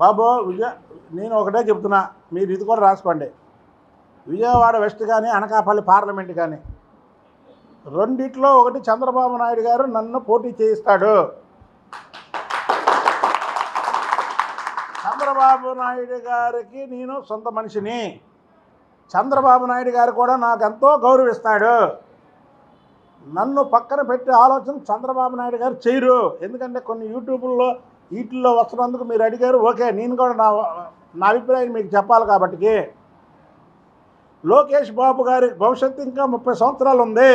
బాబు విజయ నేను ఒకటే చెప్తున్నా మీరు ఇది కూడా రాసుకోండి. విజయవాడ వెస్ట్ కానీ అనకాపల్లి పార్లమెంట్ కానీ రెండిట్లో ఒకటి చంద్రబాబు నాయుడు గారు నన్ను పోటీ చేయిస్తాడు. చంద్రబాబు నాయుడు గారికి నేను సొంత మనిషిని. చంద్రబాబు నాయుడు గారు కూడా నాకు ఎంతో గౌరవిస్తాడు. నన్ను పక్కన పెట్టే ఆలోచన చంద్రబాబు నాయుడు గారు చేయరు. ఎందుకంటే కొన్ని యూట్యూబ్లో వీటిల్లో వస్తున్నందుకు మీరు అడిగారు ఓకే నేను కూడా నా నా అభిప్రాయం మీకు చెప్పాలి కాబట్టి లోకేష్ బాబు గారి భవిష్యత్తు ఇంకా ముప్పై సంవత్సరాలు ఉంది.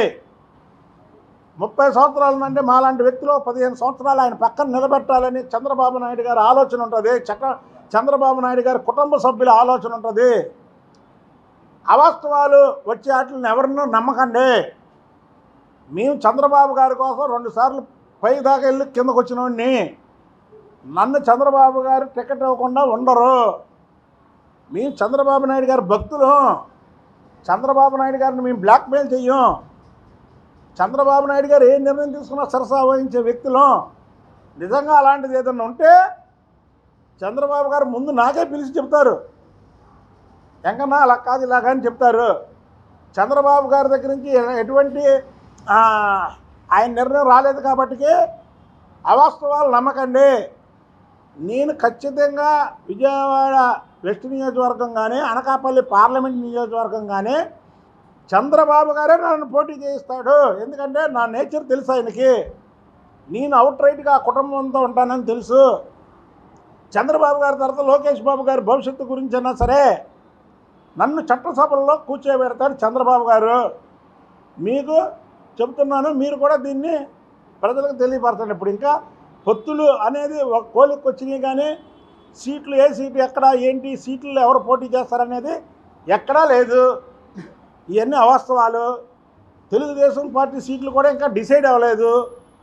ముప్పై సంవత్సరాలు అంటే మాలాంటి వ్యక్తులు పదిహేను సంవత్సరాలు ఆయన పక్కన నిలబెట్టాలని చంద్రబాబు నాయుడు గారి ఆలోచన ఉంటుంది. చక్ర చంద్రబాబు నాయుడు గారి కుటుంబ సభ్యుల ఆలోచన ఉంటుంది. అవాస్తవాలు వచ్చే వాటిని ఎవరినూ నమ్మకండి. మేము చంద్రబాబు గారి కోసం రెండుసార్లు పై దాకా వెళ్ళి కిందకు వచ్చినోడిని. నన్ను చంద్రబాబు గారు టికెట్ ఇవ్వకుండా ఉండరు. మేము చంద్రబాబు నాయుడు గారి భక్తులు. చంద్రబాబు నాయుడు గారిని మేము బ్లాక్మెయిల్ చెయ్యం. చంద్రబాబు నాయుడు గారు ఏ నిర్ణయం తీసుకున్నా సరసా వహించే వ్యక్తులు. నిజంగా అలాంటిది ఏదన్నా ఉంటే చంద్రబాబు గారు ముందు నాకే పిలిచి చెప్తారు. ఎంకన్నా అలా కాదు ఇలాగా అని చెప్తారు. చంద్రబాబు గారి దగ్గర నుంచి ఎటువంటి ఆయన నిర్ణయం రాలేదు కాబట్టి అవాస్తవాలు నమ్మకండి. నేను ఖచ్చితంగా విజయవాడ వెస్ట్ నియోజకవర్గం కానీ అనకాపల్లి పార్లమెంట్ నియోజకవర్గం కానీ చంద్రబాబు గారే నన్ను పోటీ చేయిస్తాడు. ఎందుకంటే నా నేచర్ తెలుసు ఆయనకి. నేను అవుట్ రైట్గా కుటుంబంతో ఉంటానని తెలుసు. చంద్రబాబు గారి తర్వాత లోకేష్ బాబు గారి భవిష్యత్తు గురించి అయినా సరే నన్ను చట్టసభల్లో కూర్చోబెడతాడు చంద్రబాబు గారు. మీకు చెప్తున్నాను మీరు కూడా దీన్ని ప్రజలకు తెలియపరచండి. ఇప్పుడు ఇంకా పొత్తులు అనేది ఒక కోలికి వచ్చినాయి కానీ సీట్లు ఏ సీటు ఎక్కడ ఏంటి సీట్లు ఎవరు పోటీ చేస్తారనేది ఎక్కడా లేదు. ఇవన్నీ అవాస్తవాలు. తెలుగుదేశం పార్టీ సీట్లు కూడా ఇంకా డిసైడ్ అవ్వలేదు.